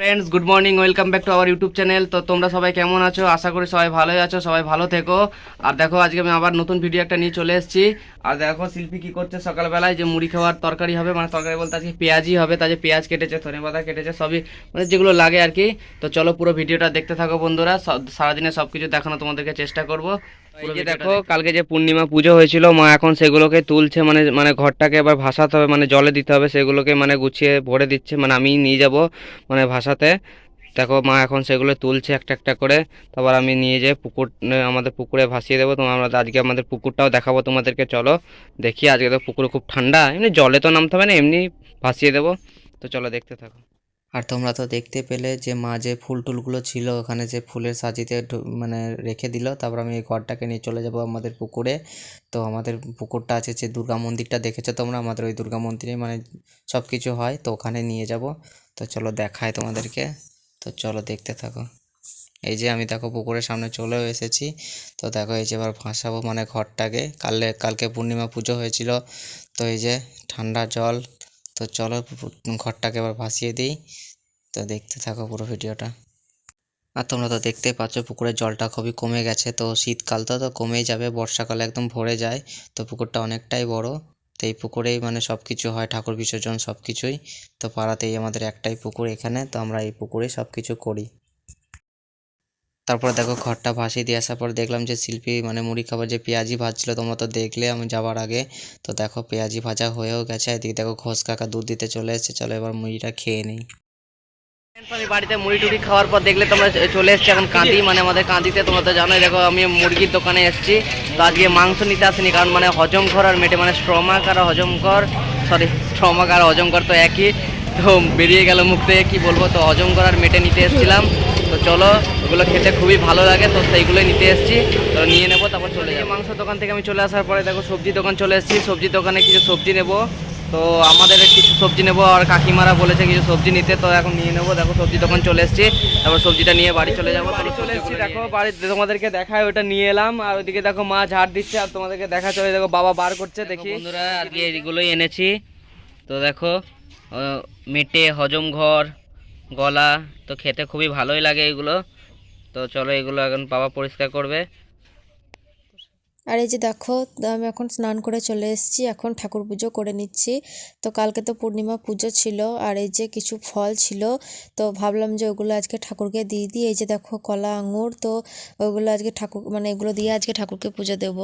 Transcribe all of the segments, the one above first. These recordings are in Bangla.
Friends good morning welcome back to our YouTube channel তো তোমরা সবাই কেমন আছো? আশা করি সবাই ভালোই আছো, সবাই ভালো থেকো। আর দেখো, আজকে আমি আবার নতুন ভিডিও একটা নিয়ে চলে এসেছি। আর দেখো, শিল্পী কি করছে সকালবেলায়? যে মুড়ি খাওয়ার তরকারি হবে মানে তরকারি বলতে আজকে পেঁয়াজই হবে তাই যে পেঁয়াজ কেটেছে, ধনে পাতা কেটেছে, সবই মানে যেগুলো লাগে আর কি। তো চলো পুরো ভিডিওটা দেখতে থাকো বন্ধুরা। সারাদিনে সব কিছু দেখানো তোমাদেরকে চেষ্টা করব। এই যে দেখো কালকে যে পূর্ণিমা পুজো হয়েছিল মা এখন সেগুলোকে তুলছে মানে মানে ঘরটাকে এবার ভাসাতে হবে মানে জলে দিতে হবে সেগুলোকে মানে গুছিয়ে ভরে দিচ্ছে মানে আমি নিয়ে যাব মানে ভাসাতে। দেখো মা এখন সেগুলো তুলছে একটা একটা করে তারপর আমি নিয়ে যেয়ে পুকুর আমাদের পুকুরে ভাসিয়ে দেবো তোমার আমরা আজকে আমাদের পুকুরটাও দেখাবো তোমাদেরকে চলো। দেখি আজকে তো পুকুরে খুব ঠান্ডা এমনি জলে তো নামতে হবে না এমনি ভাসিয়ে দেবো। তো চলো দেখতে থাকো। আর তোমরা তো দেখতে পেলে যে মা যে ফুল টুলগুলো ছিল, ওখানে যে ফুলের সাজিতে মানে রেখে দিল। তারপর আমি এই ঘরটাকে নিয়ে চলে যাব আমাদের পুকুরে। তো আমাদের পুকুরটা আছে যে দুর্গা মন্দিরটা দেখেছ তোমরা? আমাদের ওই দুর্গা মন্দিরে মানে সব কিছু হয়, তো ওখানে নিয়ে যাব। তো চলো দেখায় তোমাদেরকে। তো চলো দেখতে থাকো। এই যে আমি দেখো পুকুরের সামনে চলেও এসেছি। তো দেখো এই যে এবার ভাসাবো মানে ঘরটাকে। কালে কালকে পূর্ণিমা পুজো হয়েছিল। তো এই যে ঠান্ডা জল তো চলো ঘরটাকে এবার ভাসিয়ে দিই। তো দেখতে থাকো পুরো ভিডিওটা। আর তোমরা তো দেখতেই পাচ্ছ পুকুরের জলটা খুবই কমে গেছে। তো শীতকাল তো তো কমেই যাবে, বর্ষাকালে একদম ভরে যায়। তো পুকুরটা অনেকটাই বড়। তো এই পুকুরেই মানে সব কিছু হয় ঠাকুর বিসর্জন সব কিছুই তো পাড়াতেই আমাদের একটাই পুকুর এখানে। তো আমরা এই পুকুরেই সব কিছু করি। তারপরে দেখো ঘরটা ভাসিয়ে দিয়ে আসার পর দেখলাম যে শিল্পী মানে মুড়ি খাবার যে পেঁয়াজি ভাজছিল, তোমরা তো দেখলে আমি যাওয়ার আগে। তো দেখো পেঁয়াজি ভাজা হয়েও গেছে, এদিকে দেখো ঘোষ কাকা দুধ দিতে চলে এসেছে, চলো এবার মুড়িটা খেয়ে নিই। আমি বাড়িতে মুড়ি টুড়ি খাওয়ার পর দেখলে তোমরা চলে এসছি এখন কাঁদি মানে আমাদের কাঁদিতে তোমরা তো জানোই, দেখো আমি মুরগির দোকানে এসেছি। তো আজকে মাংস নিতে আসিনি, কারণ মানে হজম কর আর মেটে মানে স্ট্রমাক আর হজম কর সরি স্ট্রমাক আর হজম কর তো একই। তো বেরিয়ে গেল মুখ থেকে, কী বলব, তো হজম কর আর মেটে নিতে এসেছিলাম। তো চলো ওগুলো খেতে খুবই ভালো লাগে তো সেইগুলোই নিতে এসেছি। তো নিয়ে নেব তারপর চলে যাই মাংস দোকান থেকে আমি চলে আসার পরে দেখো সবজি দোকান চলে এসেছি। সবজি দোকানে কিছু সবজি নেব। তো আমাদের কিছু সবজি নেব আর কাকিমারা বলেছে কিছু সবজি নিতে তো এখন নিয়ে নেব। দেখো সবজি দোকান চলে এসেছি। তারপর সবজিটা নিয়ে বাড়ি চলে যাব। বাড়ি চলে এসেছি দেখো বাড়িতে তোমাদেরকে দেখায় ওটা নিয়ে এলাম। আর ওইদিকে দেখো মা ঝাড় দিচ্ছে আর তোমাদেরকে দেখা চলে দেখো বাবা বার করছে দেখি বন্ধুরা আজকে এগুলোই এনেছি। তো দেখো মেটে হজম ঘর গলা, তো খেতে খুবই ভালোই লাগে এগুলো। তো চলো এগুলো এখন বাবা পরিষ্কার করবে। আর এই যে দেখো আমি এখন স্নান করে চলে এসেছি, এখন ঠাকুর পুজো করে নিচ্ছি। তো কালকে তো পূর্ণিমা পুজো ছিল, আর এই যে কিছু ফল ছিল, তো ভাবলাম যে ওগুলো আজকে ঠাকুরকে দিয়ে দিই। এই যে দেখো কলা, আঙুর, তো ওগুলো আজকে ঠাকুর মানে এগুলো দিয়ে আজকে ঠাকুরকে পুজো দেব।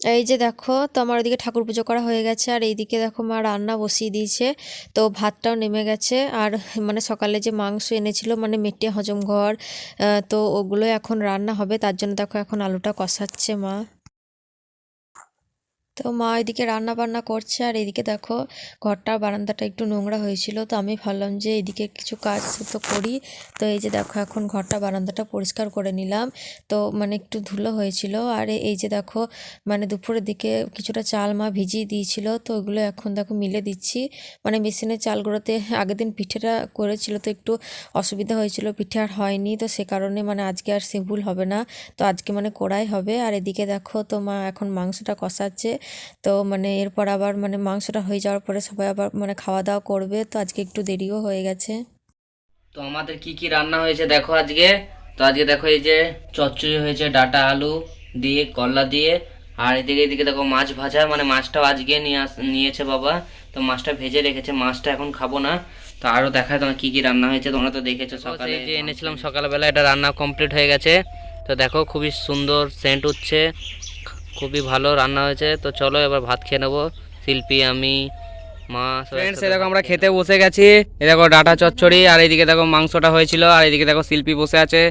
এই যে দেখো, তো আমার ওইদিকে ঠাকুর পুজো করা হয়ে গেছে, আর এইদিকে দেখো মা রান্না বসিয়ে দিয়েছে, তো ভাতটাও নেমে গেছে, আর মানে সকালে যে মাংস এনেছিল মানে মেটে হজম ঘর তো ওগুলো এখন রান্না হবে, তার জন্য দেখো এখন আলুটা কষাচ্ছে মা। তো মা এদিকে রান্না বান্না করছে, আর এদিকে দেখো ঘরটা, বারান্দাটা একটু নোংরা হয়েছিল, তো আমি ভাবলাম যে এদিকে কিছু কাজ তো করি। তো এই যে দেখো এখন ঘরটা, বারান্দাটা পরিষ্কার করে নিলাম। তো মানে একটু ধুলো হয়েছিল, আর এই যে দেখো মানে দুপুরের দিকে কিছুটা চাল মা ভিজিয়ে দিয়েছিল, তো ওগুলো এখন দেখো মিলে দিচ্ছি। মানে মেশিনের চালগুলোতে আগের দিন পিঠেটা করেছিল, তো একটু অসুবিধা হয়েছিল, পিঠে আর হয়নি, তো সে কারণে মানে আজকে আর সে ভুল হবে না। তো আজকে মানে কড়াই হবে, আর এদিকে দেখো তো মা এখন মাংসটা কষাচ্ছে। তো মানে এরপর আবার মানে মাংসটা হয়ে যাওয়ার পরে সবাই আবার মানে খাওয়া দাওয়া করবে তো আজকে একটু দেরিও হয়ে গেছে। তো আমাদের কি কি রান্না হয়েছে দেখো আজকে? তো আজকে দেখো এই যে চচ্চড়ি হয়েছে ডাটা আলু দিয়ে করলা দিয়ে আর এদিকে এদিকে দেখো মাছ ভাজা মানে মাছটাও আজকে নিয়ে আস নিয়েছে বাবা। তো মাছটা ভেজে রেখেছে মাছটা এখন খাব না। তো আরও দেখায় তোমার কি কি রান্না হয়েছে তোমরা তো দেখেছ সকালে। যে এনেছিলাম সকালবেলা এটা রান্না কমপ্লিট হয়ে গেছে। তো দেখো খুবই সুন্দর সেন্ট উঠছে। খুবই ভালো রান্না হয়েছে। তো চলো এবার ভাত খেয়ে নেব। শিল্পী আমি মা ফ্রেন্ডস দেখো আমরা খেতে বসে গেছি। এ দেখো ডাটা চচ্চড়ি আর এইদিকে দেখো মাংসটা হয়েছিল আর এইদিকে দেখো শিল্পী বসে আছে।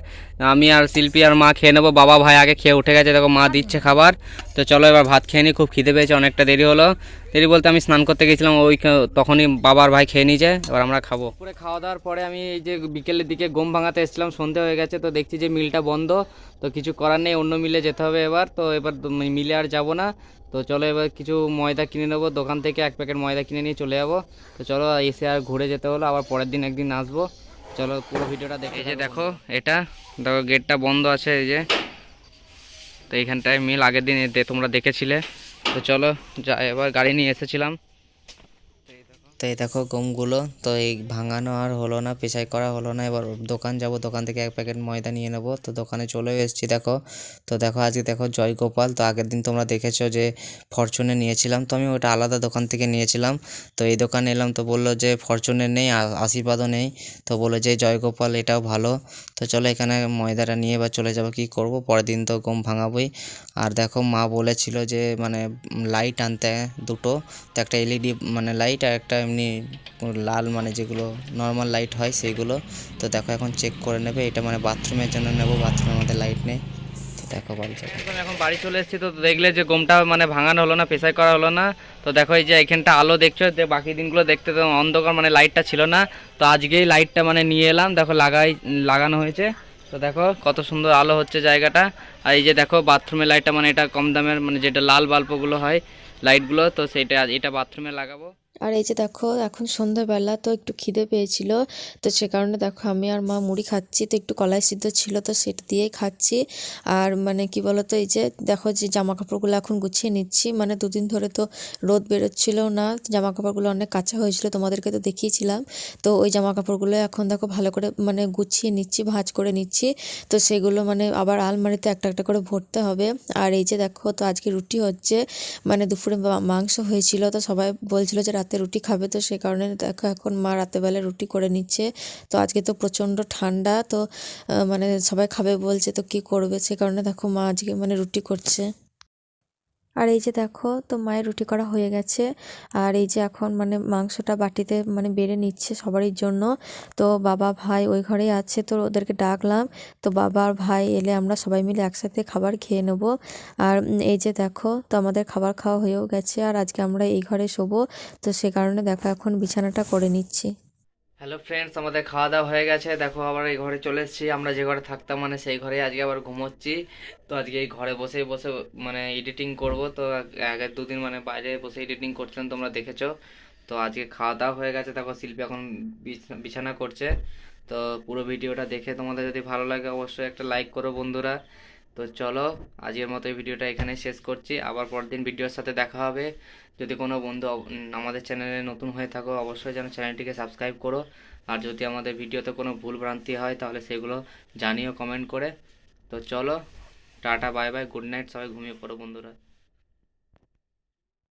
আমি আর শিল্পী আর মা খেয়ে নেব। বাবা ভাই আগে খেয়ে উঠে গেছে, দেখো মা দিচ্ছে খাবার। তো চলো এবার ভাত খেয়ে নিই খুব খিদে পেয়েছে, অনেকটা দেরি হলো। দেরি বলতে আমি স্নান করতে গেছিলাম, ওই তখনই বাবার ভাই খেয়ে নিয়েছে, এবার আমরা খাব। পুরো খাওয়া দাওয়ার পরে আমি এই যে বিকেলের দিকে গম ভাঙাতে এসেছিলাম, সন্ধে হয়ে গেছে, তো দেখছি যে মিলটা বন্ধ। তো কিছু করার নেই, অন্য মিলে যেতে হবে এবার। তো এবার মিলে আর যাব না। তো চলো এবার কিছু ময়দা কিনে নেব, দোকান থেকে এক প্যাকেট ময়দা কিনে নিয়ে চলে যাব। তো চলো এসে আর ঘুরে যেতে হলো, আবার পরের দিন একদিন আসব। চলো পুরো ভিডিওটা দেখে এই যে দেখো এটা দেখো গেটটা বন্ধ আছে এই যে। তো এইখানটায় মিল আগের দিন তোমরা দেখেছিলে। তো চলো যা এবার গাড়ি নিয়ে এসেছিলাম। তো এই দেখো গমগুলো, তো এই ভাঙানো আর হলো না, পেশাই করা হলো না। এবার দোকান যাব, দোকান থেকে এক প্যাকেট ময়দা নিয়ে নেব। তো দোকানে চলেও এসেছি দেখো। তো দেখো আজকে দেখো জয়গোপাল, তো আগের দিন তোমরা দেখেছ যে ফরচুনে নিয়েছিলাম। তো আমি ওটা আলাদা দোকান থেকে নিয়েছিলাম। তো এই দোকানে এলাম, তো বলল যে ফরচুনের নেই আশীর্বাদও নেই। তো বলল যে জয়গোপাল, এটাও ভালো। তো চলো এখানে ময়দাটা নিয়ে এবার চলে যাব, কি করব? পরের দিন তো গম ভাঙাবোই। আর দেখো মা বলেছিল যে মানে লাইট আনতে দুটো। তো একটা এলইডি মানে লাইট আর একটা এমনি লাল মানে যেগুলো নর্মাল লাইট হয় সেইগুলো। তো দেখো এখন চেক করে নেবে, এটা মানে বাথরুমের জন্য নেব বাথরুমের মধ্যে লাইট নেই। দেখো এখন বাড়ি চলে এসেছি, তো দেখলে যে গমটা মানে ভাঙানো হলো না, পেশাই করা হলো না। তো দেখো এই যে এখানটা আলো দেখছ যে বাকি দিনগুলো দেখতে তো অন্ধকার মানে লাইটটা ছিল না। তো আজকেই লাইটটা মানে নিয়ে এলাম, দেখো লাগাই, লাগানো হয়েছে। তো দেখো কত সুন্দর আলো হচ্ছে জায়গাটা। আর এই যে দেখো বাথরুমের লাইটটা মানে এটা কম দামের মানে যেটা লাল বাল্বগুলো হয় লাইটগুলো তো সেইটা, এটা বাথরুমে লাগাবো। আর এই যে দেখো, এখন সন্ধ্যাবেলা তো একটু খিদে পেয়েছিল, তো সে কারণে দেখো আমি আর মা মুড়ি খাচ্ছি, তো একটু কলাই সিদ্ধ ছিল, তো সেটা দিয়েই খাচ্ছি। আর মানে কি বলতো, এই যে দেখো যে জামা কাপড়গুলো এখন গুছিয়ে নিচ্ছি মানে দুদিন ধরে তো রোদ বেরোচ্ছিল না জামা কাপড়গুলো অনেক কাঁচা হয়েছিল, তোমাদেরকে তো দেখিয়েছিলাম। তো ওই জামা কাপড়গুলো এখন দেখো ভালো করে মানে গুছিয়ে নিচ্ছি, ভাঁজ করে নিচ্ছি, তো সেগুলো মানে আবার আলমারিতে একটা একটা করে ভরতে হবে। আর এই যে দেখো, তো আজকে রুটি হচ্ছে মানে দুপুরে মাংস হয়েছিল, তো সবাই বলছিল যে রাতে রুটি খাবে তো সে কারণে দেখো এখন মা রাতেবেলা রুটি করে নিচ্ছে। তো আজকে তো প্রচণ্ড ঠান্ডা, তো মানে সবাই খাবে বলছে, তো কি করবে? সে কারণে দেখো মা আজকে মানে রুটি করছে। আর এই যে দেখো, তো মায়ের রুটি করা হয়ে গেছে। আর এই যে এখন মানে মাংসটা বাটিতে মানে বেড়ে নিচ্ছে সবারই জন্য। তো বাবা, ভাই ওই ঘরেই আছে, তো ওদেরকে ডাকলাম। তো বাবা আর ভাই এলে আমরা সবাই মিলে একসাথে খাবার খেয়ে নেব। আর এই যে দেখো, তো আমাদের খাবার খাওয়া হয়েও গেছে। আর আজকে আমরা এই ঘরে শোবো। তো সে কারণে দেখো, এখন বিছানাটা করে নিচ্ছি। হ্যালো ফ্রেন্ডস আমাদের খাওয়া দাওয়া হয়ে গেছে। দেখো, আবার এই ঘরে চলে এসেছি। আমরা যে ঘরে থাকতাম মানে সেই ঘরে আজকে আবার ঘুমোচ্ছি। তো আজকে এই ঘরে বসে বসে মানে এডিটিং করব। তো আগের দুদিন মানে বাইরে বসে এডিটিং করছিলাম, তোমরা দেখেছ। তো আজকে খাওয়া দাওয়া হয়ে গেছে। দেখো, শিল্পী এখন বিছ- বিছানা করছে। তো পুরো ভিডিওটা দেখে তোমাদের যদি ভালো লাগে, অবশ্যই একটা লাইক করো বন্ধুরা। তো চলো, আজকের মতো এই ভিডিওটা এখানে শেষ করছি। আবার পরের দিন ভিডিওর সাথে দেখা হবে। যদি কোনো বন্ধু আমাদের চ্যানেলে নতুন হয়ে থাকো, অবশ্যই যেন চ্যানেলটিকে সাবস্ক্রাইব করো। আর যদি আমাদের ভিডিওতে কোনো ভুল ভ্রান্তি হয়, তাহলে সেগুলো জানিও, কমেন্ট করে। তো চলো, tata, bye bye, good night, সবাই ঘুমিয়ে পড়ো বন্ধুরা।